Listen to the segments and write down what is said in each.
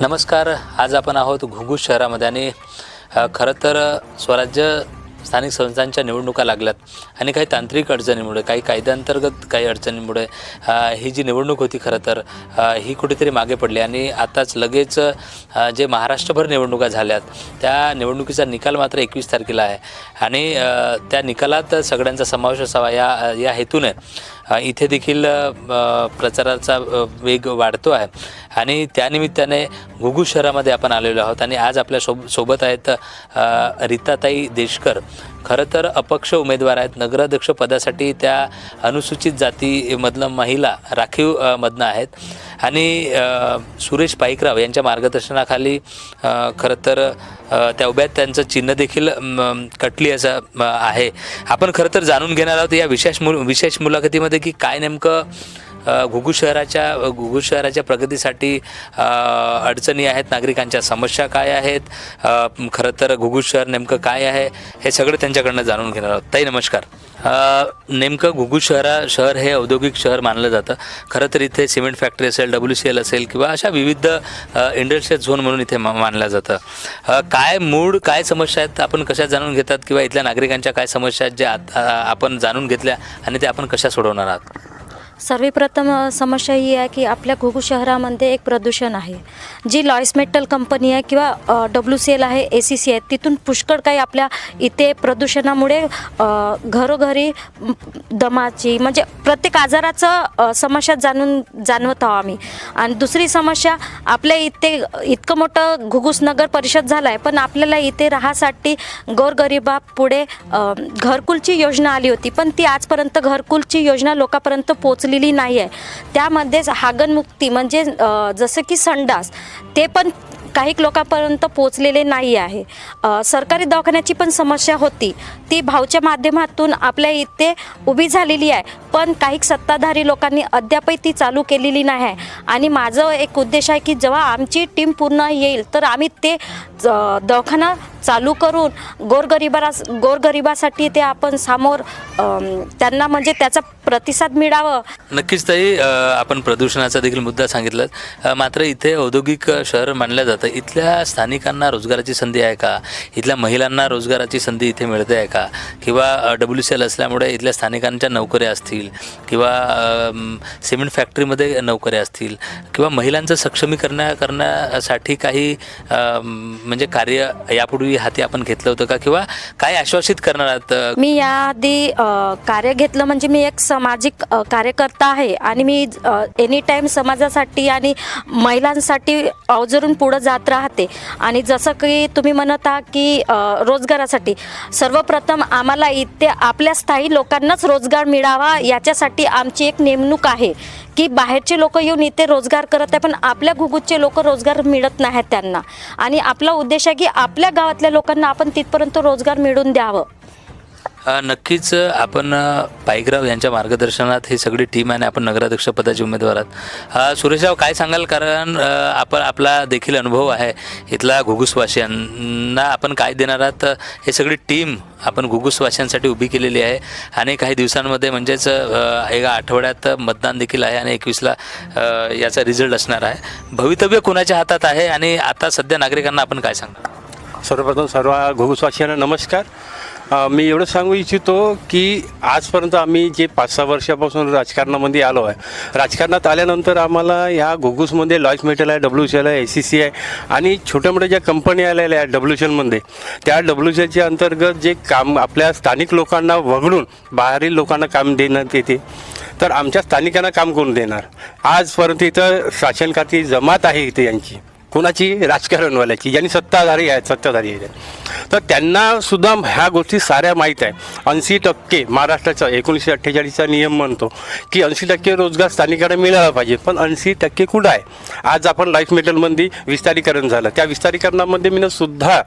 नमस्कार आज आपण आहोत घुंगूस शहरामध्ये आणि खरं तर स्वराज्य स्थानिक संस्थांच्या निवडणुका लागल्यात आणि काही तांत्रिक अडचणीमुळे काही कायद्यांतर्गत काही अडचणीमुळे ही जी निवडणूक होती खरं तर ही कुठेतरी मागे पडली आणि आताच लगेच जे महाराष्ट्रभर निवडणुका झाल्यात त्या निवडणुकीचा निकाल मात्र एकवीस तारखेला आहे आणि त्या निकालात सगळ्यांचा समावेश असावा या या हेतूने इथे देखील प्रचाराचा वेग वाढतो आहे. आणि त्यानिमित्ताने घुगू शहरामध्ये आपण आलेलो आहोत आणि आज आपल्या सोब सोबत आहेत रीताताई देशकर. खरं तर अपक्ष उमेदवार आहेत. नगराध्यक्ष पदासाठी त्या अनुसूचित जातीमधलं महिला राखीव मधनं आहेत. आणि सुरेश पाईकराव यांच्या मार्गदर्शनाखाली खरं तर त्या उभ्यात त्यांचं चिन्ह देखील कटली असं आहे. आपण खरं तर जाणून घेणार आहोत या विशेष मु विशेष मुलाखतीमध्ये की काय नेमकं घुगू शहराच्या घुगू शहराच्या प्रगतीसाठी अडचणी आहेत नागरिकांच्या समस्या काय आहेत खरं तर घुगू शहर नेमकं काय आहे हे सगळं त्यांच्याकडनं जाणून घेणार आहोत. ताई नमस्कार. नेमकं घुगू शहरा शहर हे औद्योगिक शहर मानलं जातं. खरं तर इथे सिमेंट फॅक्टरी असेल डब्ल्यू सी एल असेल किंवा अशा विविध इंडस्ट्रियल झोन म्हणून इथे मा- मानलं जातं. काय मूळ काय समस्या आहेत आपण कशा जाणून घेतात किंवा इथल्या नागरिकांच्या काय समस्या आहेत ज्या आत- आपण जाणून घेतल्या आणि ते आपण कशा सोडवणार आहात? सर्वप्रथम समस्या ही आहे की आपल्या घुगू शहरामध्ये एक प्रदूषण आहे. जी लॉईस मेटल कंपनी आहे किंवा डब्ल्यू सी एल आहे ए सी सी आहे तिथून पुष्कळ काही आपल्या इथे प्रदूषणामुळे घरोघरी दमाची म्हणजे प्रत्येक आजाराचं समस्या जाणून जाणवत आहोत आम्ही. आणि दुसरी समस्या आपल्या इथे इतकं मोठं घुगूस नगर परिषद झालं आहे पण आपल्याला इथे राहासाठी गोरगरिबा पुढे घरकुलची योजना आली होती पण ती आजपर्यंत घरकुलची योजना लोकांपर्यंत पोचलेली नाही आहे त्यामध्येच हागणमुक्ती म्हणजे जसं की संडास ते पण काही लोकांपर्यंत पोचलेले नाही आहे. सरकारी दवाखान्याची पण समस्या होती. ती भावच्या माध्यमातून आपल्या इथे उभी झालेली आहे. पण काही सत्ताधारी लोकांनी अद्यापही ती चालू केलेली नाही आहे. आणि माझं एक उद्देश आहे की जेव्हा आमची टीम पूर्ण येईल तर आम्ही ते ज- दवाखाना चालू करून गोरगरिबाला गोरगरिबासाठी ते आपण समोर त्यांना म्हणजे त्याचा प्रतिसाद मिळावं. नक्कीच ताई आपण प्रदूषणाचा देखील मुद्दा सांगितला मात्र इथे औद्योगिक शहर मानलं जातं. इथल्या स्थानिकांना रोजगाराची संधी आहे का? इथल्या महिलांना रोजगाराची संधी इथे मिळते आहे का? किंवा डब्ल्यू सी एल असल्यामुळे इथल्या स्थानिकांच्या नोकऱ्या असतील? किंवा सिमेंट फॅक्टरीमध्ये नोकऱ्या असतील? किंवा महिलांचं सक्षमीकरण करण्यासाठी काही म्हणजे कार्य यापूर्वी हाती आपण घेतलं होतं का? किंवा काय आश्वासित करणार आहात मी याआधी कार्य घेतलं म्हणजे मी एक सामाजिक कार्यकर्ता आहे आणि मी एनी टाईम समाजासाठी आणि महिलांसाठी अवजरून पुढं जात राहते. आणि जसं की तुम्ही म्हणत आहात की रोजगारासाठी. सर्वप्रथम आम्हाला इथे आपल्या स्थायी लोकांनाच रोजगार मिळावा याच्यासाठी आमची एक नेमणूक आहे. की बाहेरचे लोक येऊन इथे रोजगार करत आहे पण आपल्या घुगुतचे लोक रोजगार मिळत नाहीत त्यांना. आणि आपला उद्देश आहे की आपल्या गावातल्या लोकांना आपण तिथपर्यंत रोजगार मिळून द्यावं. नक्कीच आपण पायगराव यांच्या मार्गदर्शनात ही सगळी टीम आहे आणि आपण नगराध्यक्ष पदाचे उमेदवार आहात. सुरेशराव काय सांगाल? कारण आपण आपला देखील अनुभव आहे. इथला घुगुसवासियांना आपण काय देणार आहात? हे सगळी टीम आपण घुगुसवासियांसाठी उभी केलेली आहे. आणि काही दिवसांमध्ये म्हणजेच एका आठवड्यात मतदान देखील आहे आणि एकवीसला याचा रिझल्ट असणार आहे. भवितव्य कोणाच्या हातात आहे? आणि आता सध्या नागरिकांना आपण काय सांगणार? सर्वप्रथम सर्व घुगुसवासियांना नमस्कार. मी एवढं सांगू इच्छितो की आजपर्यंत आम्ही जे पाच सहा वर्षापासून राजकारणामध्ये आलो आहे राजकारणात आल्यानंतर आम्हाला ह्या घुगुसमध्ये लॉज मेटल आहे डब्ल्यू सी एल आहे ए सी सी आहे आणि छोट्या मोठ्या ज्या कंपन्या आलेल्या आहेत डब्ल्यू सी एलमध्ये त्या डब्ल्यू सी एलच्या अंतर्गत जे काम आपल्या स्थानिक लोकांना वगळून बाहेरील लोकांना काम देण्यात येते तर आमच्या स्थानिकांना काम करून देणार. आजपर्यंत इथं शासन खाती जमात आहे इथे यांची. कोणाची राजकारणवाल्याची ज्यांनी सत्ताधारी आहेत सत्ताधारी आहेत. तर त्यांना सुद्धा ह्या गोष्टी साऱ्या माहीत आहे. ऐंशी टक्के महाराष्ट्राचा एकोणीसशे अठ्ठेचाळीसचा नियम म्हणतो की ऐंशी टक्के रोजगार स्थानिकांना मिळाला पाहिजे. पण ऐंशी टक्के कुठं आहे? आज आपण लाईफ मेटलमध्ये विस्तारीकरण झालं. त्या विस्तारीकरणामध्ये मी सुद्धा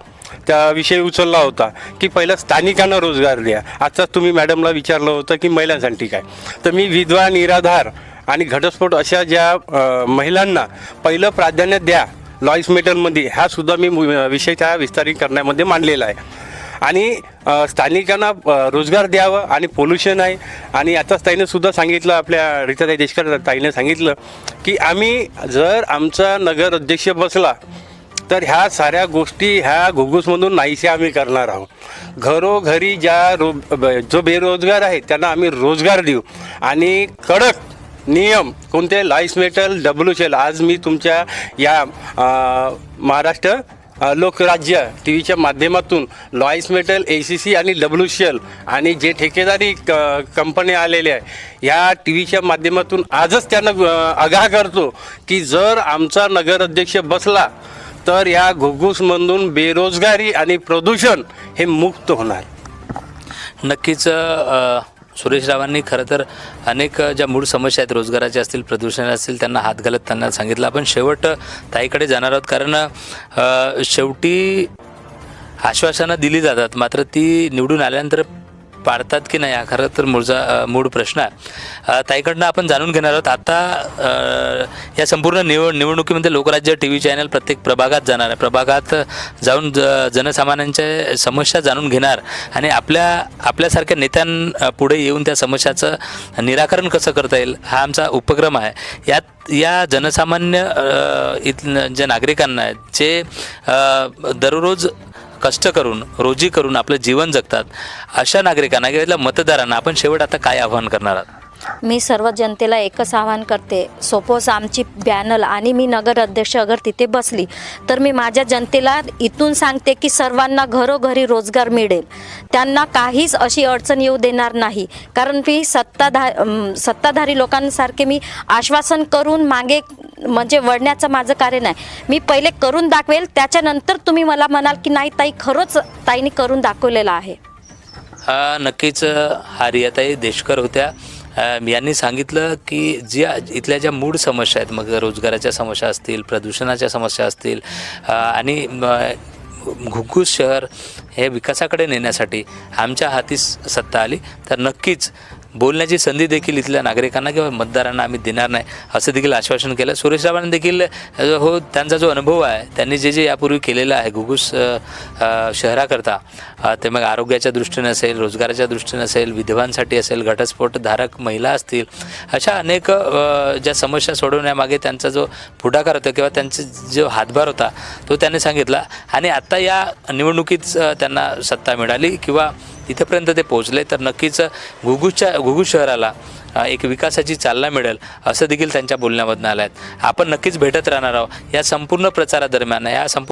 त्या विषयी उचलला होता की पहिलं स्थानिकांना रोजगार द्या. आजचा तुम्ही मॅडमला विचारलं होतं की महिलांसाठी काय? तर मी विधवा निराधार आणि घटस्फोट अशा ज्या महिलांना पहिलं प्राधान्य द्या लॉईस मेटलमध्ये हा सुद्धा मी मु- विषय त्या करण्यामध्ये मांडलेला आहे. आणि स्थानिकांना रोजगार द्यावं आणि पोल्युशन आहे. आणि आताच ताईने सुद्धा सांगितलं आपल्या रीताताई देशकर ताईने सांगितलं की आम्ही जर आमचा नगर अध्यक्ष बसला तर ह्या साऱ्या गोष्टी ह्या घुगूसमधून नाहीशा आम्ही करणार आहोत. घरोघरी ज्या रो जो बेरोजगार आहे त्यांना आम्ही रोजगार देऊ. आणि कडक नियम कोणते? लाईस मेटल डब्ल्यू शेल. आज मी तुमच्या या महाराष्ट्र लोकराज्य टी व्हीच्या माध्यमातून Lloyds metal A C C आणि डब्ल्यू सी एल आणि जे ठेकेदारी क कंपन्या आलेल्या आहे ह्या टी व्हीच्या माध्यमातून आजच त्यांना आगाह करतो की जर आमचा नगराध्यक्ष बसला तर या घुगूसमधून बेरोजगारी आणि प्रदूषण हे मुक्त होणार. नक्कीच सुरेशरावांनी सुरेश रावांनी खरं तर अनेक ज्या मूळ समस्या आहेत रोजगाराच्या असतील प्रदूषण असतील त्यांना हात घालत त्यांना सांगितलं. आपण शेवट ताईकडे जाणार आहोत कारण शेवटी आश्वासनं दिली जातात. मात्र ती निवडून आल्यानंतर पाडतात की नाही हा खरं तर मूळचा मूळ प्रश्न आहे. ताईकडनं आपण जाणून घेणार आहोत आता या संपूर्ण निवड निवडणुकीमध्ये लोकराज्य टी व्ही चॅनल प्रत्येक प्रभागात जाणार आहे. प्रभागात जाऊन ज जनसामान्यांच्या समस्या जाणून घेणार आणि आपल्या आपल्यासारख्या नेत्यां पुढे येऊन त्या समस्याचं निराकरण कसं करता येईल हा आमचा उपक्रम आहे. यात या जनसामान्य अ, इथल्या ज्या नागरिकांना आहेत जे दररोज कष्ट करून रोजी करून आपलं जीवन जगतात अशा नागरिकांना किंवा मतदारांना आपण शेवट आता काय आव्हान करणार आहात? मी सर्व जनतेला एकच आवाहन करते सपोज आमची बॅनल आणि मी नगर अध्यक्ष अगर तिथे बसली तर मी माझ्या जनतेला इथून सांगते की सर्वांना घरोघरी रोजगार मिळेल. त्यांना काहीच अशी अडचण येऊ देणार नाही. कारण मी सत्ताधा सत्ताधारी लोकांसारखे मी आश्वासन करून मागे म्हणजे वळण्याचं माझं कार्य नाही. मी पहिले करून दाखवेल त्याच्यानंतर तुम्ही मला म्हणाल की नाही ताई खरंच ताईने करून दाखवलेलं आहे. हा नक्कीच अ, देशकर होत्या. यांनी सांगितलं की ज्या इथल्या ज्या मूळ समस्या आहेत मग रोजगाराच्या समस्या असतील प्रदूषणाच्या समस्या असतील आणि म, शहर हे विकासाकडे नेण्यासाठी आमच्या हाती स- सत्ता आली. तर नक्कीच बोलण्याची संधी देखील इथल्या नागरिकांना किंवा मतदारांना आम्ही देणार नाही असं देखील आश्वासन केलं. सुरेश रावांनी देखील हो त्यांचा जो अनुभव आहे त्यांनी जे जे यापूर्वी केलेलं आहे घुगूस शहराकरता ते मग आरोग्याच्या दृष्टीने असेल रोजगाराच्या दृष्टीने असेल विधवांसाठी असेल घटस्फोटधारक महिला असतील अशा अनेक ज्या समस्या सोडवण्यामागे त्यांचा जो पुढाकार होता किंवा त्यांचा जो हातभार होता तो त्यांनी सांगितला. आणि आत्ता या निवडणुकीत त्यांना सत्ता मिळाली किंवा इथेपर्यंत ते पोहोचले तर नक्कीच घुगूच्या घुगू शहराला एक विकासाची चालना मिळेल असं देखील त्यांच्या बोलण्यामधून आलं आहेत आपण नक्कीच भेटत राहणार आहोत. या संपूर्ण प्रचारादरम्यान या संपूर्ण